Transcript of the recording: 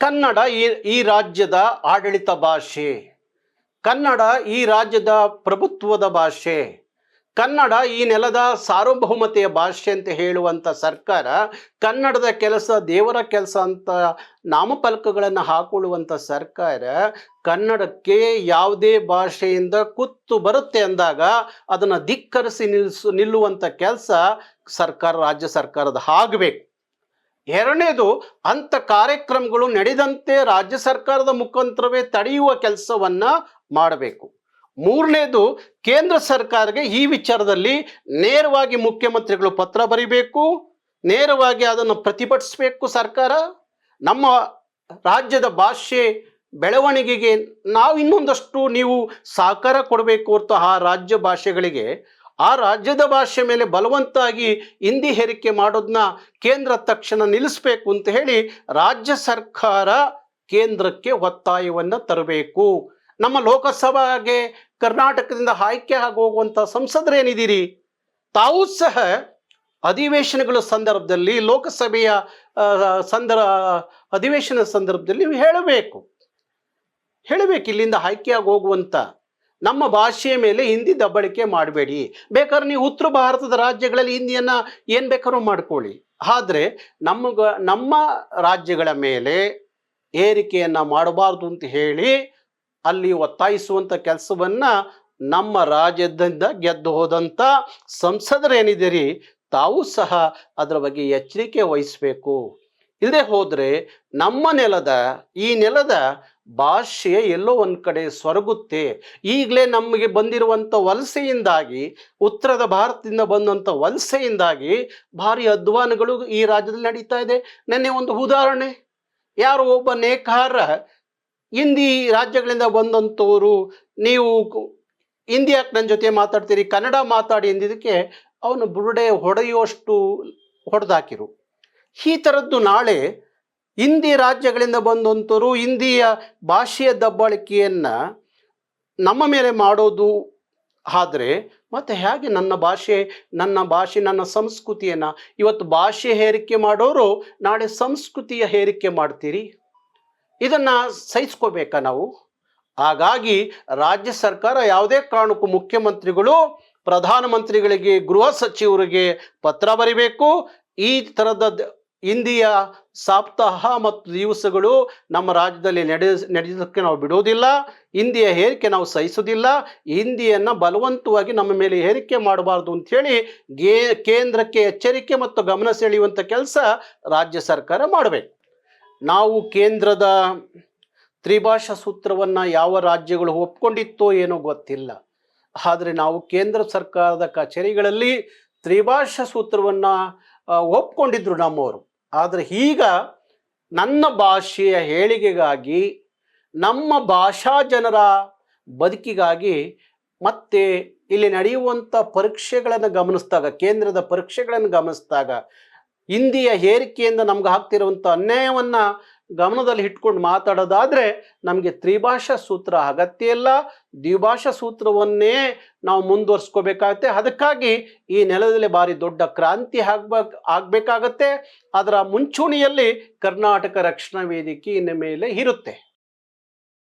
ಕನ್ನಡ ಈ ಈ ರಾಜ್ಯದ ಆಡಳಿತ ಭಾಷೆ. ಕನ್ನಡ ಈ ರಾಜ್ಯದ ಪ್ರಭುತ್ವದ ಭಾಷೆ. ಕನ್ನಡ ಈ ನೆಲದ ಸಾರ್ವಭೌಮತೆಯ ಭಾಷೆ ಅಂತ ಹೇಳುವಂಥ ಸರ್ಕಾರ ಕನ್ನಡದ ಕೆಲಸ, ದೇವರ ಕೆಲಸ ಅಂತ ನಾಮಫಲಕಗಳನ್ನು ಹಾಕೊಳ್ಳುವಂಥ ಸರ್ಕಾರ ಕನ್ನಡಕ್ಕೆ ಯಾವುದೇ ಭಾಷೆಯಿಂದ ಕುತ್ತು ಬರುತ್ತೆ ಅಂದಾಗ ಅದನ್ನು ಧಿಕ್ಕರಿಸಿ ನಿಲ್ಲಿಸು ನಿಲ್ಲುವಂಥ ಕೆಲಸ ಸರ್ಕಾರ, ರಾಜ್ಯ ಸರ್ಕಾರದ ಆಗಬೇಕು ಎರಡನೇದು, ಅಂಥ ಕಾರ್ಯಕ್ರಮಗಳು ನಡೆದಂತೆ ರಾಜ್ಯ ಸರ್ಕಾರದ ಮುಖಾಂತರವೇ ತಡೆಯುವ ಕೆಲಸವನ್ನ ಮಾಡಬೇಕು. ಮೂರನೇದು, ಕೇಂದ್ರ ಸರ್ಕಾರಕ್ಕೆ ಈ ವಿಚಾರದಲ್ಲಿ ನೇರವಾಗಿ ಮುಖ್ಯಮಂತ್ರಿಗಳು ಪತ್ರ ಬರೀಬೇಕು, ನೇರವಾಗಿ ಅದನ್ನು ಪ್ರತಿಭಟಿಸಬೇಕು ಸರ್ಕಾರ. ನಮ್ಮ ರಾಜ್ಯದ ಭಾಷೆ ಬೆಳವಣಿಗೆಗೆ ನಾವು ಇನ್ನೊಂದಷ್ಟು ನೀವು ಸಹಕಾರ ಕೊಡಬೇಕು ಹೊರತು ಆ ರಾಜ್ಯ ಭಾಷೆಗಳಿಗೆ. ಆ ರಾಜ್ಯದ ಭಾಷೆ ಮೇಲೆ ಬಲವಂತಾಗಿ ಹಿಂದಿ ಹೇರಿಕೆ ಮಾಡೋದನ್ನ ಕೇಂದ್ರ ತಕ್ಷಣ ನಿಲ್ಲಿಸಬೇಕು ಅಂತ ಹೇಳಿ ರಾಜ್ಯ ಸರ್ಕಾರ ಕೇಂದ್ರಕ್ಕೆ ಒತ್ತಾಯವನ್ನು ತರಬೇಕು. ನಮ್ಮ ಲೋಕಸಭೆಗೆ ಕರ್ನಾಟಕದಿಂದ ಆಯ್ಕೆ ಆಗೋಗುವಂಥ ಸಂಸದರೇನಿದ್ದೀರಿ ತಾವು ಸಹ ಅಧಿವೇಶನಗಳ ಸಂದರ್ಭದಲ್ಲಿ ಲೋಕಸಭೆಯ ಸಂದರ್ ಸಂದರ್ಭ ಅಧಿವೇಶನ ಸಂದರ್ಭದಲ್ಲಿ ಹೇಳಬೇಕು. ಹೇಳಬೇಕು ಇಲ್ಲಿಂದ ಆಯ್ಕೆಯಾಗಿ ಹೋಗುವಂತ ನಮ್ಮ ಭಾಷೆಯ ಮೇಲೆ ಹಿಂದಿ ದಬ್ಬಳಿಕೆ ಮಾಡಬೇಡಿ. ಬೇಕಾದ್ರೆ ನೀವು ಉತ್ತರ ಭಾರತದ ರಾಜ್ಯಗಳಲ್ಲಿ ಹಿಂದಿಯನ್ನು ಏನು ಬೇಕಾದ್ರೂ ಮಾಡ್ಕೊಳ್ಳಿ. ಆದರೆ ನಮಗ, ನಮ್ಮ ರಾಜ್ಯಗಳ ಮೇಲೆ ಏರಿಕೆಯನ್ನು ಮಾಡಬಾರ್ದು ಅಂತ ಹೇಳಿ ಅಲ್ಲಿ ಒತ್ತಾಯಿಸುವಂಥ ಕೆಲಸವನ್ನು ನಮ್ಮ ರಾಜ್ಯದಿಂದ ಗೆದ್ದು ಹೋದಂಥ ಸಂಸದರೇನಿದ್ದೀರಿ, ತಾವು ಸಹ ಅದರ ಬಗ್ಗೆ ಎಚ್ಚರಿಕೆ ವಹಿಸಬೇಕು. ಇಲ್ಲದೆ ಹೋದರೆ ನಮ್ಮ ನೆಲದ, ಈ ನೆಲದ ಭಾಷೆ ಎಲ್ಲೋ ಒಂದು ಕಡೆ ಸೊರಗುತ್ತೆ. ಈಗಲೇ ನಮಗೆ ಬಂದಿರುವಂಥ ವಲಸೆಯಿಂದಾಗಿ, ಉತ್ತರದ ಭಾರತದಿಂದ ಬಂದಂಥ ವಲಸೆಯಿಂದಾಗಿ ಭಾರಿ ಅಧ್ವಾನಗಳು ಈ ರಾಜ್ಯದಲ್ಲಿ ನಡೀತಾ ಇದೆ. ನೆನ್ನೆ ಒಂದು ಉದಾಹರಣೆ, ಯಾರು ಒಬ್ಬ ನೇಕಾರ ಹಿಂದಿ ರಾಜ್ಯಗಳಿಂದ ಬಂದಂಥವರು ನೀವು ಹಿಂದಿ ನನ್ನ ಜೊತೆ ಮಾತಾಡ್ತೀರಿ, ಕನ್ನಡ ಮಾತಾಡಿ ಎಂದಿದ್ದಕ್ಕೆ ಅವನು ಬುರುಡೆ ಹೊಡೆಯುವಷ್ಟು ಹೊಡೆದಾಕಿರು. ಈ ಥರದ್ದು ನಾಳೆ ಹಿಂದಿ ರಾಜ್ಯಗಳಿಂದ ಬಂದಂಥವರು ಹಿಂದಿಯ ಭಾಷೆಯ ದಬ್ಬಾಳಿಕೆಯನ್ನು ನಮ್ಮ ಮೇಲೆ ಮಾಡೋದು ಆದರೆ ಮತ್ತು ಹೇಗೆ ನನ್ನ ಭಾಷೆ ನನ್ನ ಭಾಷೆ, ನನ್ನ ಸಂಸ್ಕೃತಿಯನ್ನು ಇವತ್ತು ಭಾಷೆ ಹೇರಿಕೆ ಮಾಡೋರು ನಾಳೆ ಸಂಸ್ಕೃತಿಯ ಹೇರಿಕೆ ಮಾಡ್ತೀರಿ? ಇದನ್ನು ಸಹಿಸ್ಕೋಬೇಕಾ ನಾವು? ಹಾಗಾಗಿ ರಾಜ್ಯ ಸರ್ಕಾರ ಯಾವುದೇ ಕಾರಣಕ್ಕೂ ಮುಖ್ಯಮಂತ್ರಿಗಳು, ಪ್ರಧಾನಮಂತ್ರಿಗಳಿಗೆ, ಗೃಹ ಸಚಿವರಿಗೆ ಪತ್ರ ಬರಿಬೇಕು. ಈ ಥರದ ಹಿಂದಿಯ ಸಪ್ತಾಹ ಮತ್ತು ದಿವಸಗಳು ನಮ್ಮ ರಾಜ್ಯದಲ್ಲಿ ನಡೆ ನಡೆಯೋದಕ್ಕೆ ನಾವು ಬಿಡೋದಿಲ್ಲ ಹಿಂದಿಯ ಹೇರಿಕೆ ನಾವು ಸಹಿಸೋದಿಲ್ಲ ಹಿಂದಿಯನ್ನು ಬಲವಂತವಾಗಿ ನಮ್ಮ ಮೇಲೆ ಹೇರಿಕೆ ಮಾಡಬಾರ್ದು ಅಂಥೇಳಿ ಗೇ, ಕೇಂದ್ರಕ್ಕೆ ಎಚ್ಚರಿಕೆ ಮತ್ತು ಗಮನ ಸೆಳೆಯುವಂಥ ಕೆಲಸ ರಾಜ್ಯ ಸರ್ಕಾರ ಮಾಡಬೇಕು. ನಾವು ಕೇಂದ್ರದ ತ್ರಿಭಾಷಾ ಸೂತ್ರವನ್ನು ಯಾವ ರಾಜ್ಯಗಳು ಒಪ್ಕೊಂಡಿತ್ತೋ ಏನೋ ಗೊತ್ತಿಲ್ಲ. ಆದರೆ ನಾವು ಕೇಂದ್ರ ಸರ್ಕಾರದ ಕಚೇರಿಗಳಲ್ಲಿ ತ್ರಿಭಾಷಾ ಸೂತ್ರವನ್ನು ಒಪ್ಕೊಂಡಿದ್ರು ನಮ್ಮವರು. ಆದರೆ ಈಗ ನನ್ನ ಭಾಷೆಯ ಹೇಳಿಕೆಗಾಗಿ, ನಮ್ಮ ಭಾಷಾ ಜನರ ಬದುಕಿಗಾಗಿ ಮತ್ತೆ ಇಲ್ಲಿ ನಡೆಯುವಂಥ ಪರೀಕ್ಷೆಗಳನ್ನು ಗಮನಿಸಿದಾಗ, ಕೇಂದ್ರದ ಪರೀಕ್ಷೆಗಳನ್ನು ಗಮನಿಸಿದಾಗ, ಹಿಂದಿಯ ಹೇರಿಕೆಯಿಂದ ನಮ್ಗೆ ಆಗ್ತಿರುವಂಥ ಅನ್ಯಾಯವನ್ನು ಗಮನದಲ್ಲಿ ಇಟ್ಕೊಂಡು ಮಾತಾಡೋದಾದರೆ ನಮಗೆ ತ್ರಿಭಾಷಾ ಸೂತ್ರ ಅಗತ್ಯ ಇಲ್ಲ. ದ್ವಿಭಾಷಾ ಸೂತ್ರವನ್ನೇ ನಾವು ಮುಂದುವರ್ಸ್ಕೋಬೇಕಾಗತ್ತೆ. ಅದಕ್ಕಾಗಿ ಈ ನೆಲದಲ್ಲಿ ಭಾರಿ ದೊಡ್ಡ ಕ್ರಾಂತಿ ಆಗ್ಬೇಕು, ಆಗಬೇಕಾಗತ್ತೆ. ಅದರ ಮುಂಚೂಣಿಯಲ್ಲಿ ಕರ್ನಾಟಕ ರಕ್ಷಣಾ ವೇದಿಕೆ ಇನ್ನು ಮೇಲೆ ಇರುತ್ತೆ.